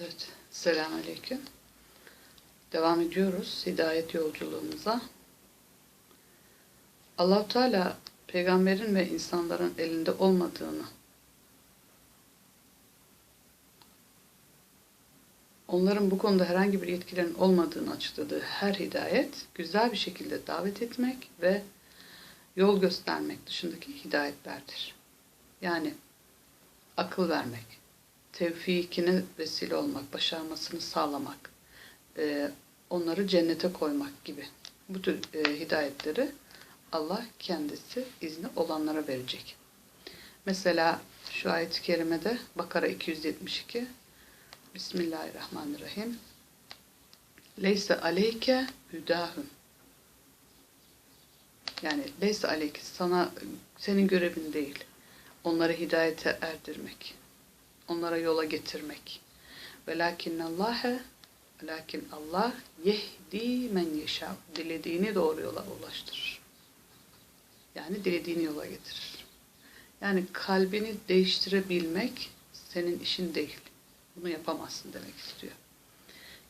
Evet, selamünaleyküm. Devam ediyoruz hidayet yolculuğumuza. Allahu Teala peygamberin ve insanların elinde olmadığını, onların bu konuda herhangi bir yetkilerin olmadığını açıkladığı her hidayet güzel bir şekilde davet etmek ve yol göstermek dışındaki hidayetlerdir. Yani akıl vermek, tevfikine vesile olmak, başarmasını sağlamak, e, onları cennete koymak gibi bu tür e, hidayetleri Allah kendisi izni olanlara verecek. Mesela şu ayet-i kerimede Bakara 272 Bismillahirrahmanirrahim Leyse aleyke hüdahum yani leyse aleyke sana senin görevin değil. Onları hidayete erdirmek onlara yola getirmek. Velakin Allah lakin Allah yehdi men yeşâ. Dilediğini doğru yola ulaştırır. Yani dilediğini yola getirir. Yani kalbini değiştirebilmek senin işin değil. Bunu yapamazsın demek istiyor.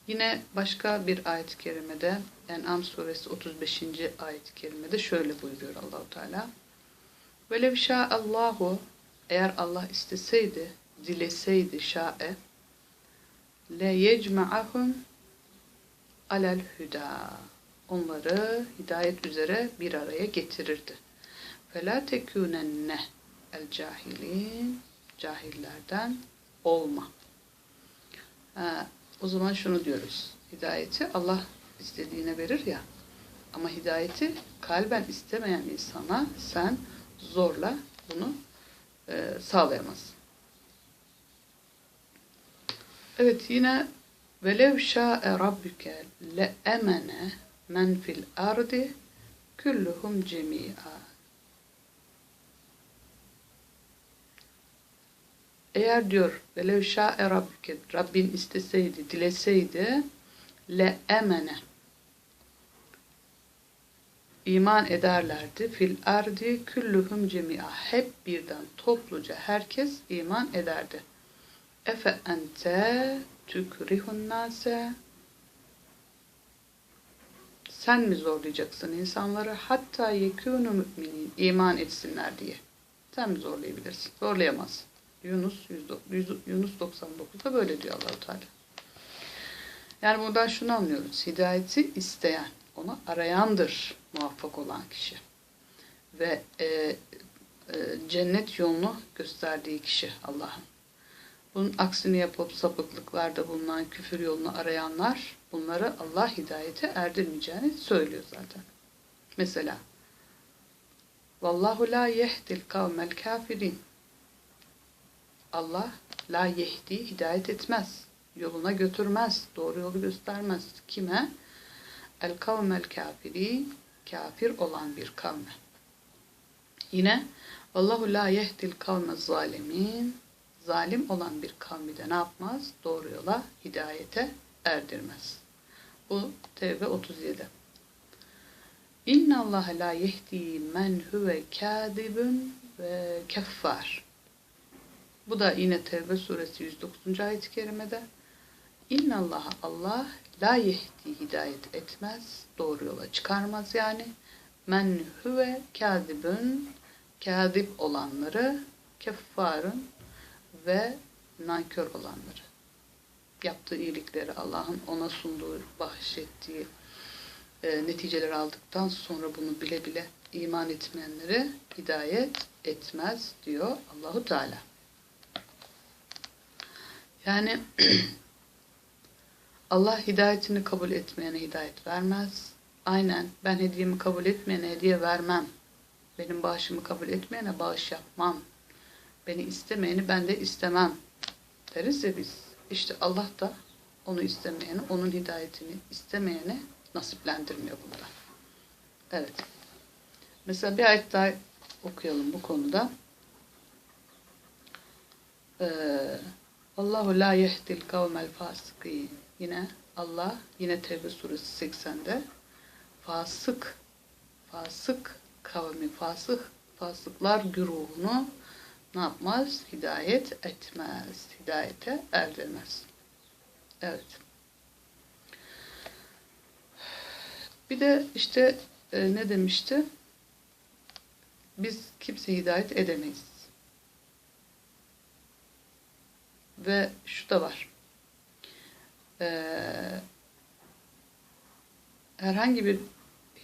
Yine başka bir ayet-i kerimede En'am suresi 35. ayet-i kerimede şöyle buyuruyor Allahu Teala. Velev Allahu eğer Allah isteseydi dileseydi şa'e le yecma'ahum alel hüda onları hidayet üzere bir araya getirirdi. Fela tekûnenne el cahilin cahillerden olma. Ha, o zaman şunu diyoruz. Hidayeti Allah istediğine verir ya. Ama hidayeti kalben istemeyen insana sen zorla bunu e, sağlayamazsın. Evet yine velev şa'e rabbuke le emene men fil ardi kulluhum cemi'a. Eğer diyor velev şa'e rabbuke Rabbin isteseydi, dileseydi le emene iman ederlerdi. Fil ardi kulluhum cemi'a. Hep birden topluca herkes iman ederdi. Efe ente tükrihun nase sen mi zorlayacaksın insanları hatta yekûnu müminin iman etsinler diye. Sen mi zorlayabilirsin? Zorlayamazsın. Yunus 100, Yunus 99'da böyle diyor Allahu Teala. Yani buradan şunu anlıyoruz. Hidayeti isteyen, onu arayandır muvaffak olan kişi. Ve e, e, cennet yolunu gösterdiği kişi Allah'ın. Bunun aksini yapıp sapıklıklarda bulunan küfür yolunu arayanlar bunları Allah hidayete erdirmeyeceğini söylüyor zaten. Mesela Vallahu la yehdil kavmel kafirin Allah la yehdi hidayet etmez. Yoluna götürmez. Doğru yolu göstermez. Kime? El kavmel kafiri kafir olan bir kavme. Yine Allahu la yehdil kavme zalimin zalim olan bir kavmi de ne yapmaz? Doğru yola, hidayete erdirmez. Bu Tevbe 37. İnna Allah la yehdi men huve kadibun ve keffar. Bu da yine Tevbe suresi 109. ayet-i kerimede. İnna Allah Allah la yehdi hidayet etmez, doğru yola çıkarmaz yani. Men huve kadibun kadip olanları keffarın ve nankör olanları. Yaptığı iyilikleri Allah'ın ona sunduğu, bahşettiği e, neticeleri aldıktan sonra bunu bile bile iman etmeyenleri hidayet etmez diyor Allahu Teala. Yani Allah hidayetini kabul etmeyene hidayet vermez. Aynen ben hediyemi kabul etmeyene hediye vermem. Benim bağışımı kabul etmeyene bağış yapmam Beni istemeyeni ben de istemem deriz ya biz. İşte Allah da onu istemeyeni, onun hidayetini istemeyene nasiplendirmiyor bunda. Evet. Mesela bir ayet daha okuyalım bu konuda. Ee, Allahu la yehdil kavmel fasıkîn. Yine Allah, yine Tevbe suresi 80'de fasık, fasık kavmi, fasık, fasıklar güruhunu ne yapmaz? Hidayet etmez. Hidayete erdirmez. Evet. Bir de işte e, ne demişti? Biz kimse hidayet edemeyiz. Ve şu da var. Ee, herhangi bir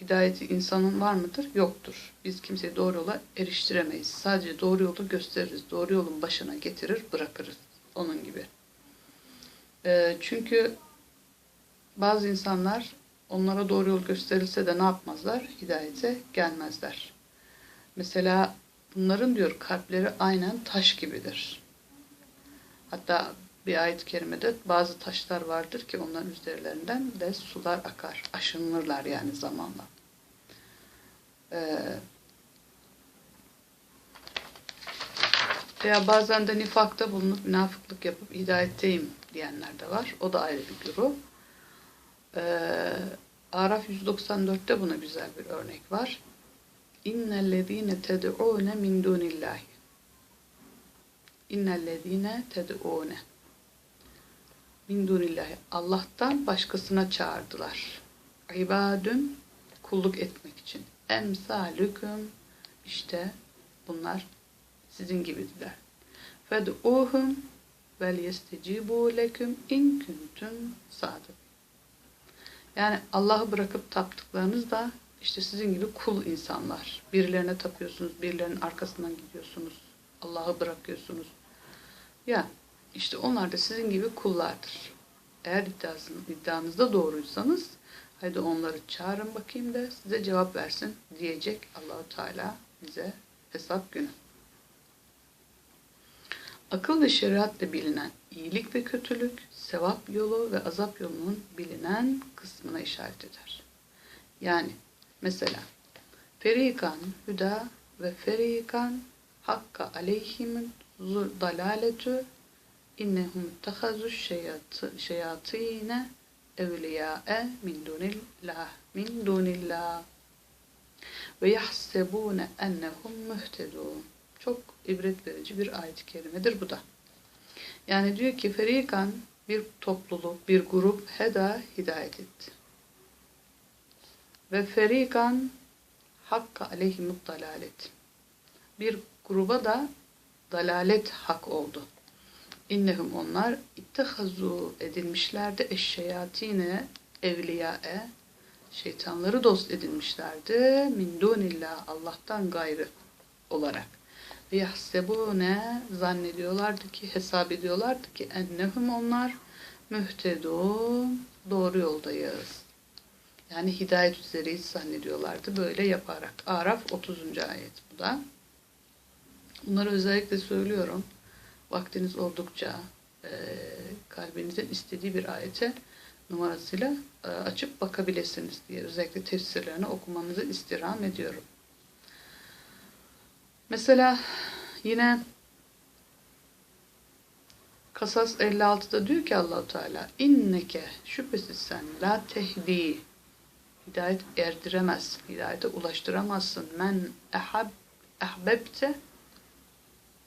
hidayeti insanın var mıdır? Yoktur. Biz kimseyi doğru yola eriştiremeyiz. Sadece doğru yolu gösteririz. Doğru yolun başına getirir, bırakırız. Onun gibi. Ee, çünkü bazı insanlar onlara doğru yol gösterilse de ne yapmazlar? Hidayete gelmezler. Mesela bunların diyor kalpleri aynen taş gibidir. Hatta bir ayet-i kerimede bazı taşlar vardır ki onların üzerlerinden de sular akar. Aşınırlar yani zamanla. Ee, veya bazen de nifakta bulunup münafıklık yapıp hidayetteyim diyenler de var. O da ayrı bir grup. Ee, Araf 194'te buna güzel bir örnek var. İnnellezîne ted'ûne min dûnillâhi. İnnellezîne ted'ûne min dûnillâhi. Allah'tan başkasına çağırdılar. İbadün kulluk etmek için. Emsalüküm işte bunlar sizin gibidiler. Fed'ûhum vel yestecibû leküm in kuntum sadık. Yani Allah'ı bırakıp taptıklarınız da işte sizin gibi kul insanlar. Birilerine tapıyorsunuz, birilerinin arkasından gidiyorsunuz. Allah'ı bırakıyorsunuz. Ya işte onlar da sizin gibi kullardır. Eğer iddianızda doğruysanız haydi onları çağırın bakayım da size cevap versin diyecek Allahu Teala bize hesap günü. Akıl ve şeriatla bilinen iyilik ve kötülük, sevap yolu ve azap yolunun bilinen kısmına işaret eder. Yani mesela ferikan hüda ve ferikan hakka aleyhim dalaletü innehum tehazu şeyatine evliyâe min dunillah min dunillah ve yahsebune ennehum muhtedun. Çok ibret verici bir ayet-i kerimedir bu da. Yani diyor ki Ferikan bir topluluk, bir grup heda hidayet etti. Ve Ferikan hakka aleyhimut dalalet. Bir gruba da dalalet hak oldu. İnnehum onlar ittehazu edilmişlerdi eşşeyatine evliyae şeytanları dost edinmişlerdi min dunillah Allah'tan gayrı olarak. Ve yahsebune zannediyorlardı ki hesap ediyorlardı ki ennehum onlar mühtedun doğru yoldayız. Yani hidayet üzereyiz zannediyorlardı böyle yaparak. Araf 30. ayet bu da. Bunları özellikle söylüyorum vaktiniz oldukça e, kalbinizin istediği bir ayete numarasıyla e, açıp bakabilirsiniz diye özellikle tefsirlerini okumanızı istirham ediyorum. Mesela yine Kasas 56'da diyor ki Allahu Teala inneke şüphesiz sen la tehdi hidayet erdiremezsin, hidayete ulaştıramazsın. Men ehab ehbebte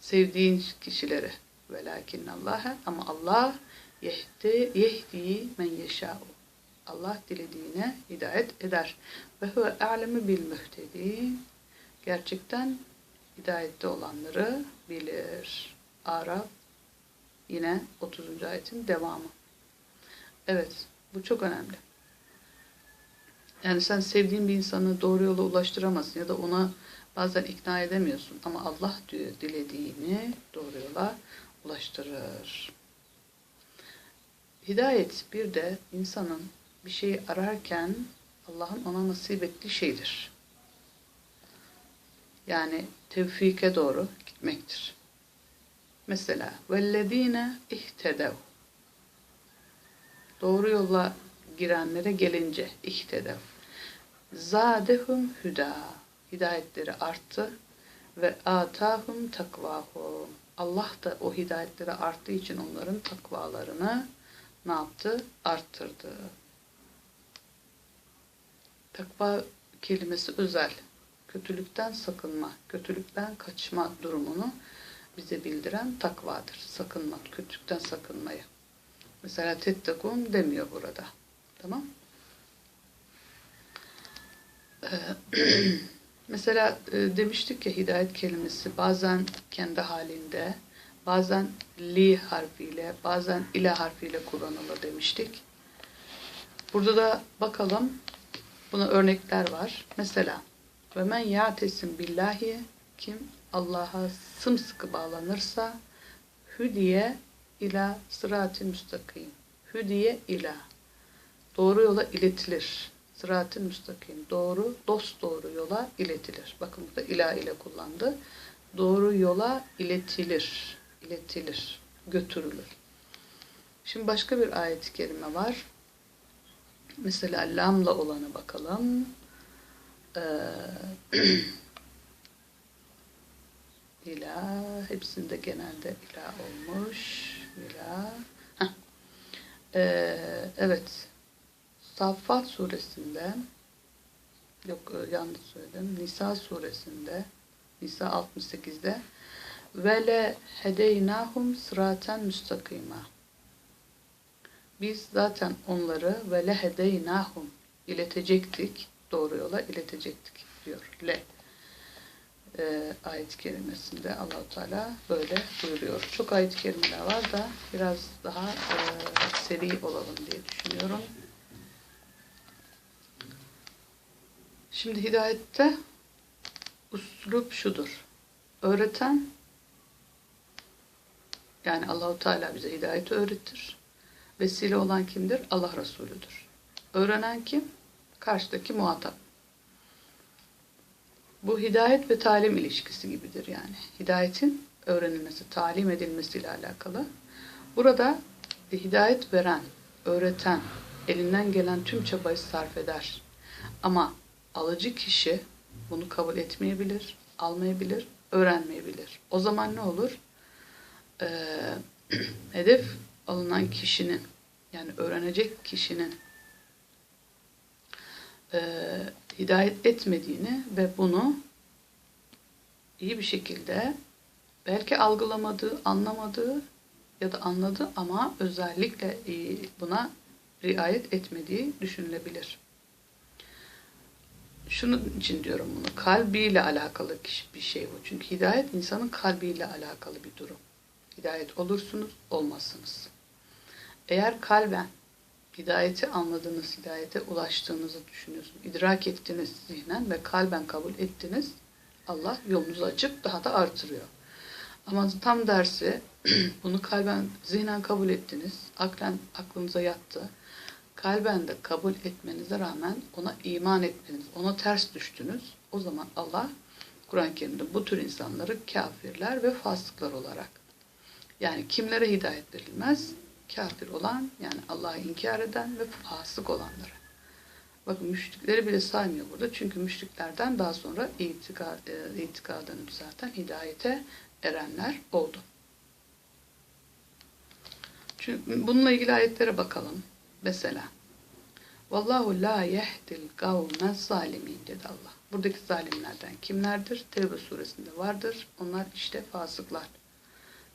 sevdiğin kişileri. Velakin Allah'a ama Allah yehdi, yehdi men yeşâ'u. Allah dilediğine hidayet eder. Ve huve a'lemu bil mühtedin. Gerçekten hidayette olanları bilir. Arap yine 30. ayetin devamı. Evet, bu çok önemli. Yani sen sevdiğin bir insanı doğru yola ulaştıramazsın ya da ona Bazen ikna edemiyorsun ama Allah diyor dilediğini doğru yola ulaştırır. Hidayet bir de insanın bir şeyi ararken Allah'ın ona nasip ettiği şeydir. Yani tevfike doğru gitmektir. Mesela vellezine ihtedev doğru yola girenlere gelince ihtedev zadehum hüda hidayetleri arttı ve atahum takvahum. Allah da o hidayetleri arttığı için onların takvalarını ne yaptı? Arttırdı. Takva kelimesi özel. Kötülükten sakınma, kötülükten kaçma durumunu bize bildiren takvadır. Sakınma, kötülükten sakınmayı. Mesela tettekun demiyor burada. Tamam. Ee, mesela e, demiştik ya hidayet kelimesi bazen kendi halinde, bazen li harfiyle, bazen ile harfiyle kullanılır demiştik. Burada da bakalım buna örnekler var. Mesela ve men ya'tesim billahi kim Allah'a sımsıkı bağlanırsa hüdiye ila sırat-ı müstakim. Hüdiye ila. Doğru yola iletilir. Sırat-ı müstakim. Doğru, dost doğru yola iletilir. Bakın burada ila ile kullandı. Doğru yola iletilir. İletilir. Götürülür. Şimdi başka bir ayet-i kerime var. Mesela lamla olanı bakalım. Ee, ila hepsinde genelde ila olmuş. İla. Ee, evet. Saffat suresinde yok e, yanlış söyledim. Nisa suresinde Nisa 68'de ve le hedeynahum sıraten müstakima. Biz zaten onları ve le hedeynahum iletecektik. Doğru yola iletecektik diyor. Le e, ayet-i kerimesinde Allahu Teala böyle buyuruyor. Çok ayet-i kerimeler var da biraz daha e, seri olalım diye düşünüyorum. Şimdi hidayette uslup şudur. Öğreten yani Allahu Teala bize hidayeti öğretir. Vesile olan kimdir? Allah Resulüdür. Öğrenen kim? Karşıdaki muhatap. Bu hidayet ve talim ilişkisi gibidir yani. Hidayetin öğrenilmesi, talim edilmesiyle alakalı. Burada hidayet veren, öğreten, elinden gelen tüm çabayı sarf eder. Ama alıcı kişi bunu kabul etmeyebilir, almayabilir, öğrenmeyebilir. O zaman ne olur? Ee, hedef alınan kişinin, yani öğrenecek kişinin e, hidayet etmediğini ve bunu iyi bir şekilde belki algılamadığı, anlamadığı ya da anladı ama özellikle buna riayet etmediği düşünülebilir. Şunun için diyorum bunu. Kalbiyle alakalı bir şey bu. Çünkü hidayet insanın kalbiyle alakalı bir durum. Hidayet olursunuz, olmazsınız. Eğer kalben hidayeti anladınız, hidayete ulaştığınızı düşünüyorsunuz. idrak ettiniz zihnen ve kalben kabul ettiniz. Allah yolunuzu açıp daha da artırıyor. Ama tam dersi bunu kalben, zihnen kabul ettiniz. Aklen aklınıza yattı. Kalben de kabul etmenize rağmen ona iman etmeniz, ona ters düştünüz. O zaman Allah Kur'an-ı Kerim'de bu tür insanları kafirler ve fasıklar olarak yani kimlere hidayet verilmez? kafir olan yani Allah'ı inkar eden ve fasık olanlara. Bakın müşrikleri bile saymıyor burada. Çünkü müşriklerden daha sonra itikad, e, zaten hidayete erenler oldu. Çünkü bununla ilgili ayetlere bakalım. Mesela Vallahu la yehdil kavme zalimin dedi Allah. Buradaki zalimlerden kimlerdir? Tevbe suresinde vardır. Onlar işte fasıklar.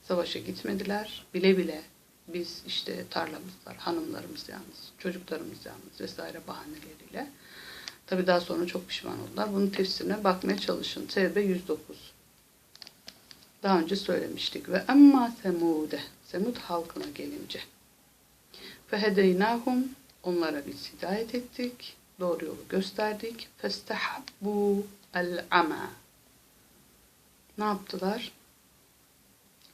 Savaşa gitmediler. Bile bile biz işte tarlamız var, hanımlarımız yalnız, çocuklarımız yalnız vesaire bahaneleriyle. Tabi daha sonra çok pişman oldular. Bunun tefsirine bakmaya çalışın. Tevbe 109. Daha önce söylemiştik. Ve emma semude. Semud halkına gelince. Fehedeynahum. Onlara biz hidayet ettik. Doğru yolu gösterdik. Festehabbu el ama. Ne yaptılar?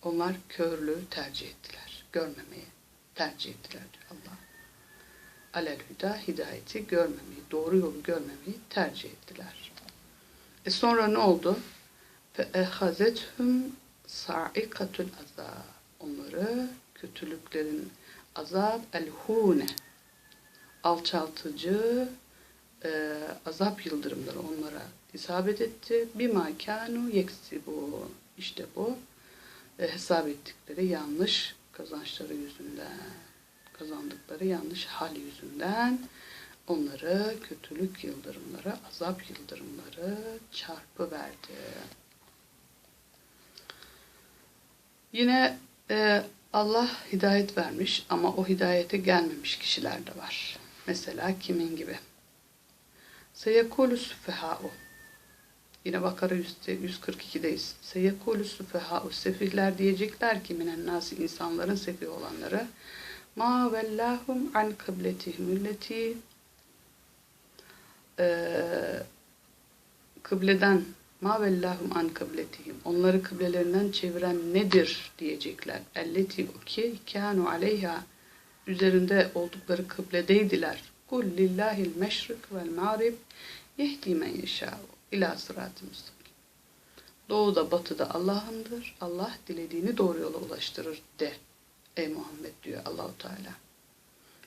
Onlar körlüğü tercih ettiler görmemeyi tercih ettiler diyor Allah. Alel hüda hidayeti görmemeyi, doğru yolu görmemeyi tercih ettiler. E sonra ne oldu? Fe ehazethum sa'ikatul azab. Onları kötülüklerin azap el-hune alçaltıcı e, azap yıldırımları onlara isabet etti. Bir makanu yeksi bu. İşte bu e, hesap ettikleri yanlış kazançları yüzünden, kazandıkları yanlış hal yüzünden onları kötülük yıldırımları, azap yıldırımları çarpı verdi. Yine e, Allah hidayet vermiş ama o hidayete gelmemiş kişiler de var. Mesela kimin gibi? Seyekulu süfeha'u. Yine Bakara 142'deyiz. Seyekulu süfeha'u. Sefihler diyecekler ki minen nasi insanların sefih olanları. Ma vellahum an kıbletihim milleti kıbleden ma vellahum an kıbletihim onları kıblelerinden çeviren nedir diyecekler. Elleti o ki kanu aleyha üzerinde oldukları kıbledeydiler. Kul lillahil meşrik vel mağrib yehdi men yeşâ'u ila sırat-ı müstakim. Doğuda batıda Allah'ındır. Allah dilediğini doğru yola ulaştırır de. Ey Muhammed diyor Allahu Teala.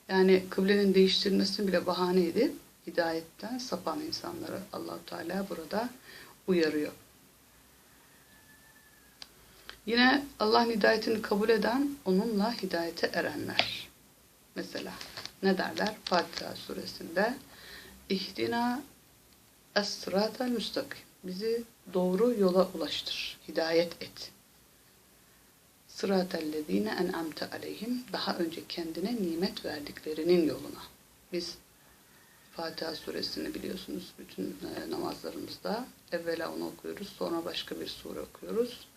Yani kıblenin değiştirilmesini bile bahane edip hidayetten sapan insanları Allahu Teala burada uyarıyor. Yine Allah'ın hidayetini kabul eden onunla hidayete erenler. Mesela ne derler? Fatiha suresinde İhdina es-sıratel müstakim. Bizi doğru yola ulaştır. Hidayet et. Sıratellezine en'amte aleyhim. Daha önce kendine nimet verdiklerinin yoluna. Biz Fatiha suresini biliyorsunuz bütün e, namazlarımızda. Evvela onu okuyoruz, sonra başka bir sure okuyoruz.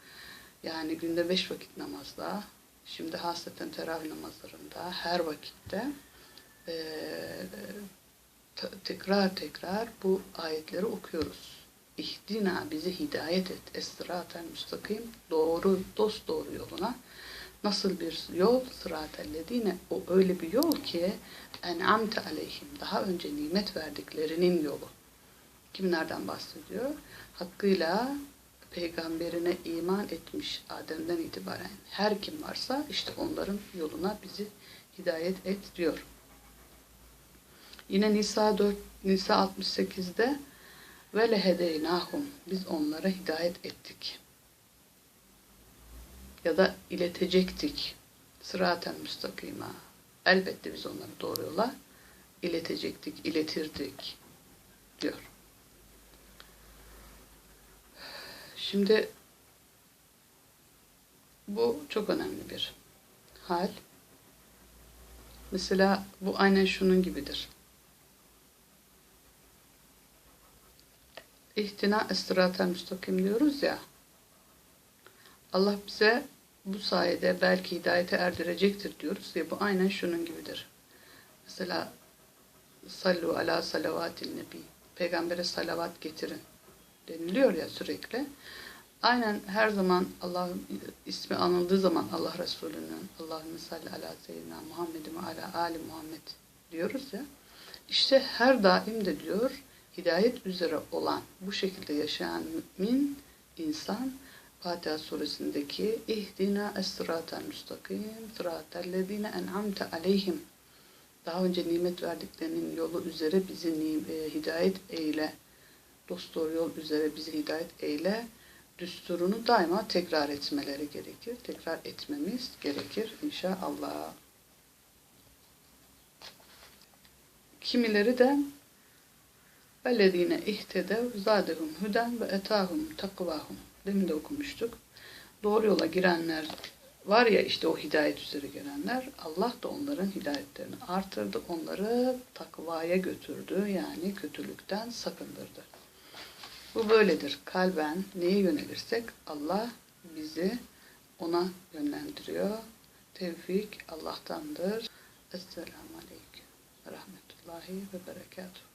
Yani günde beş vakit namazda, şimdi hasreten teravih namazlarında, her vakitte e, tekrar tekrar bu ayetleri okuyoruz. İhdina bizi hidayet et. Estiratel müstakim. Doğru, dost doğru yoluna. Nasıl bir yol? Sıratellezine. O öyle bir yol ki en'amte aleyhim. Daha önce nimet verdiklerinin yolu. Kimlerden bahsediyor? Hakkıyla peygamberine iman etmiş Adem'den itibaren her kim varsa işte onların yoluna bizi hidayet et diyor. Yine Nisa 4 Nisa 68'de ve lehedeynahum biz onlara hidayet ettik. Ya da iletecektik. Sıraten müstakima. Elbette biz onları doğru yola iletecektik, iletirdik diyor. Şimdi bu çok önemli bir hal. Mesela bu aynen şunun gibidir. İhtina estiratel müstakim diyoruz ya. Allah bize bu sayede belki hidayete erdirecektir diyoruz ya bu aynen şunun gibidir. Mesela sallu ala salavatin nebi. Peygambere salavat getirin deniliyor ya sürekli. Aynen her zaman Allah'ın ismi anıldığı zaman Allah Resulü'nün Allahümme salli ala seyyidina Muhammedin ala ali Muhammed diyoruz ya. İşte her daim de diyor hidayet üzere olan, bu şekilde yaşayan mümin insan Fatiha suresindeki ihdina es-sıratel müstakim sıratellezine en'amte aleyhim daha önce nimet verdiklerinin yolu üzere bizi e, hidayet eyle dost doğru yol üzere bizi hidayet eyle düsturunu daima tekrar etmeleri gerekir. Tekrar etmemiz gerekir inşallah. Kimileri de وَالَّذ۪ينَ اِهْتَدَوْ زَادَهُمْ هُدًا وَاَتَاهُمْ takvahum. Demin de okumuştuk. Doğru yola girenler var ya işte o hidayet üzere gelenler Allah da onların hidayetlerini artırdı. Onları takvaya götürdü. Yani kötülükten sakındırdı. Bu böyledir. Kalben neye yönelirsek Allah bizi ona yönlendiriyor. Tevfik Allah'tandır. Esselamu Aleyküm ve Rahmetullahi ve Berekatuhu.